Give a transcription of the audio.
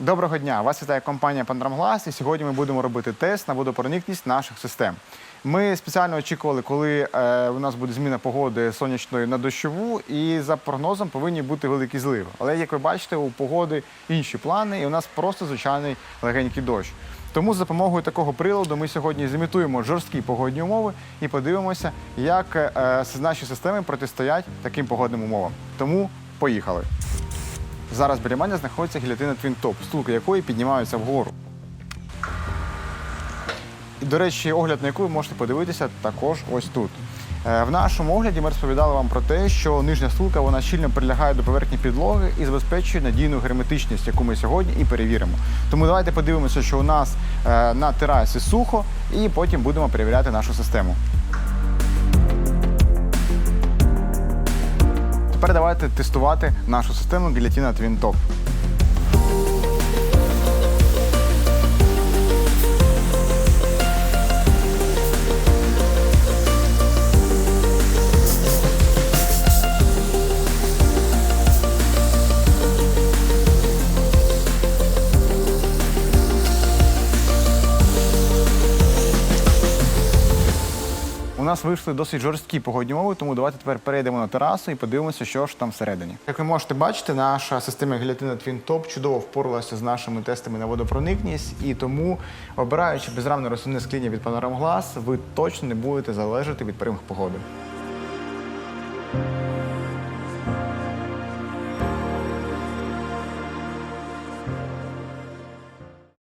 Доброго дня! Вас вітає компанія Пандрамглас, і сьогодні ми будемо робити тест на водопроникність наших систем. Ми спеціально очікували, коли е, у нас буде зміна погоди сонячної на дощову, і за прогнозом повинні бути великі зливи. Але як ви бачите, у погоди інші плани, і у нас просто звичайний легенький дощ. Тому за допомогою такого приладу ми сьогодні зімітуємо жорсткі погодні умови і подивимося, як е, наші системи протистоять таким погодним умовам. Тому поїхали. Зараз біля мене знаходиться гілятина Top, стулки якої піднімаються вгору. І, до речі, огляд на яку ви можете подивитися також ось тут. Е, В нашому огляді ми розповідали вам про те, що нижня стулка вона щільно прилягає до поверхні підлоги і забезпечує надійну герметичність, яку ми сьогодні і перевіримо. Тому давайте подивимося, що у нас е, на терасі сухо, і потім будемо перевіряти нашу систему. Тепер тестувати нашу систему гілятина Twin Top. Нас вийшли досить жорсткі погодні умови, тому давайте тепер перейдемо на терасу і подивимося, що ж там всередині. Як ви можете бачити, наша система гілятина Twin Top чудово впоралася з нашими тестами на водопроникність, і тому, обираючи безрамне рослинне скління від Panorama Glass, ви точно не будете залежати від перемог погоди.